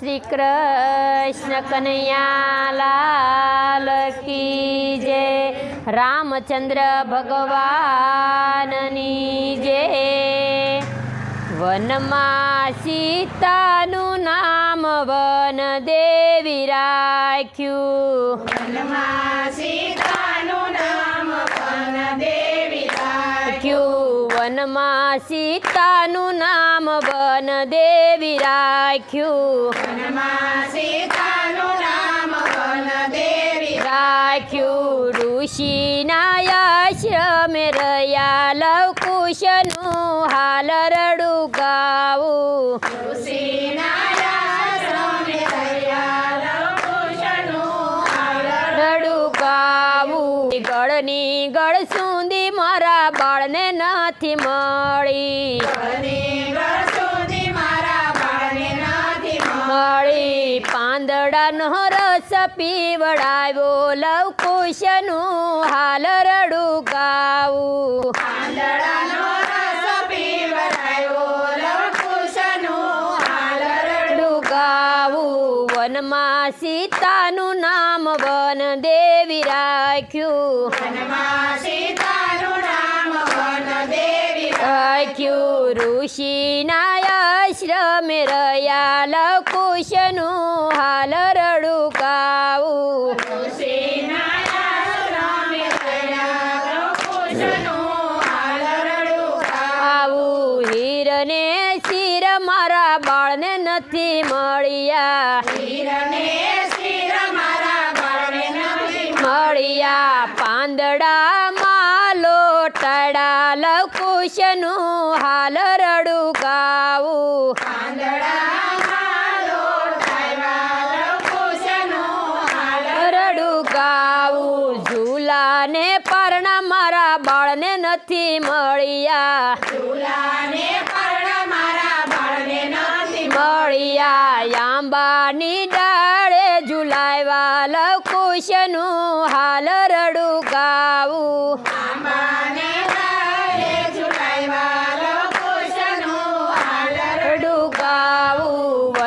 શ્રી કૃષ્ણ કનૈયાલાલ કી જય. રામચંદ્ર ભગવાનની જય. વનમાં સીતાનું નામ વન દેવી રાખ્યું. વનમાં વનમાં સીતાનું નામ વન દેવી રાખ્યું. વનમાં સીતાનું નામ વનદેવી રાખ્યું. ઋષિના આશ્રમે રહ્યા લવકુશનું હાલ રડું ગાવું. ગળની ગળ સુધી મારા બાળને નથી મળી. મળી પાંદડાનો રસ પીવડાવ્યો લવકુશનું હાલ રડું ગાવું. પાંદડાનો વનમાં સીતાનું નામ વન દેવી રાખ્યું. વનમાં સીતાનું રાખ્યું ઋષિના આશ્રમે રહ્યા લવકુશનું હાલ રડુકાવું આવું હીરને શિર મારા બાળને નથી મળ્યા. મળ્યા. પાંદડામાં લોટાડા લવકુશનું હાલ રડું ગાવું. રડું ગાવું. ઝૂલાને પરણા મારા બાળને નથી મળ્યા. મળ્યા. આંબાની ડાળે ઝુલાવ્યા લવકુશનું હાલ રડું ગાવું.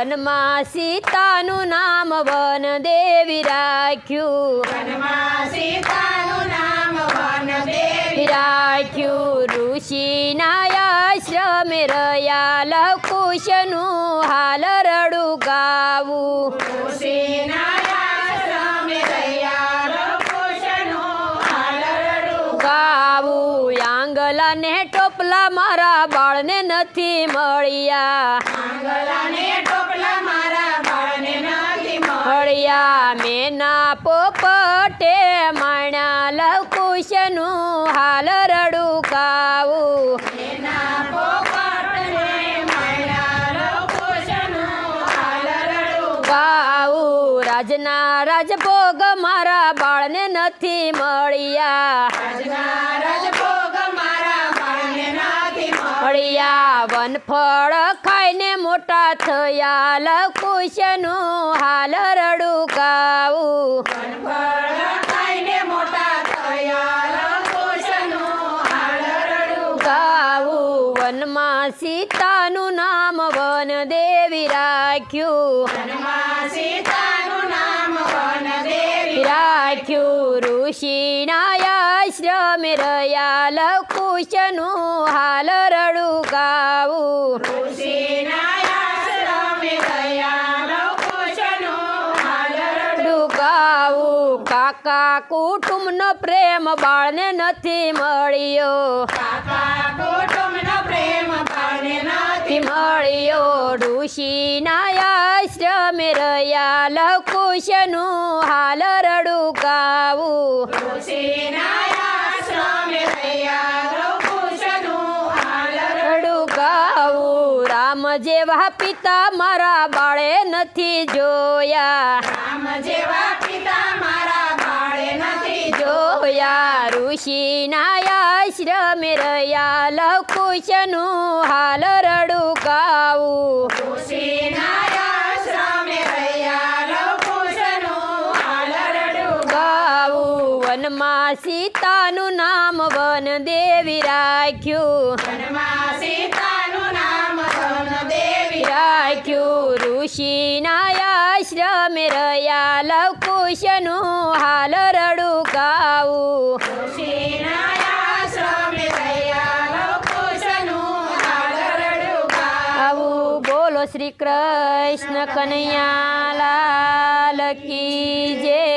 વનમાં સીતાનું નામ વન દેવી રાખ્યું. સીતાનું નામ વનદેવી રાખ્યું. ઋષિના આશ્રમે રહ્યા લવકુશનું હાલ રડું ગાવું. ગાવું. આંગલાને ટોપલા મારા બાળને નથી મળ્યા. મેના પોપટે માણ્યા લવકુશનું હાલ રડું કાવું. લવકુશનું રાજના રાજભોગ મારા બાળને નથી મળ્યા. રાજના રાજભોગ નથી ફળ વનફળ ખાઈને મોટા થયા લવકુશનું હાલ રડું ગાવું વનમાં સીતાનું નામ વન દેવી રાખ્યું રાખ્યું ઋષિના આશ્રમે રહ્યા લવકુશનું હાલ રડું ગાવું કાકા કુટુંબનો પ્રેમ બાળને નથી મળ્યો ઋષિના આશ્રમે રહ્યા લકુશનું હાલ રડું ગાવું રામ જેવા પિતા મારા બાળે નથી જોયા રામ જેવા જોયા ઋષિના આશ્રમે રહ્યા લવકુશનું હાલ રડું ગાવું રહ્યા વનમાં સીતાનું નામ વન દેવી રાખ્યું રાખ્યું ઋષિના આશ્રમે રયા લવકુશનું હાલ રડું ગાવું શ્રી કૃષ્ણ કનૈયા લાલ કી જય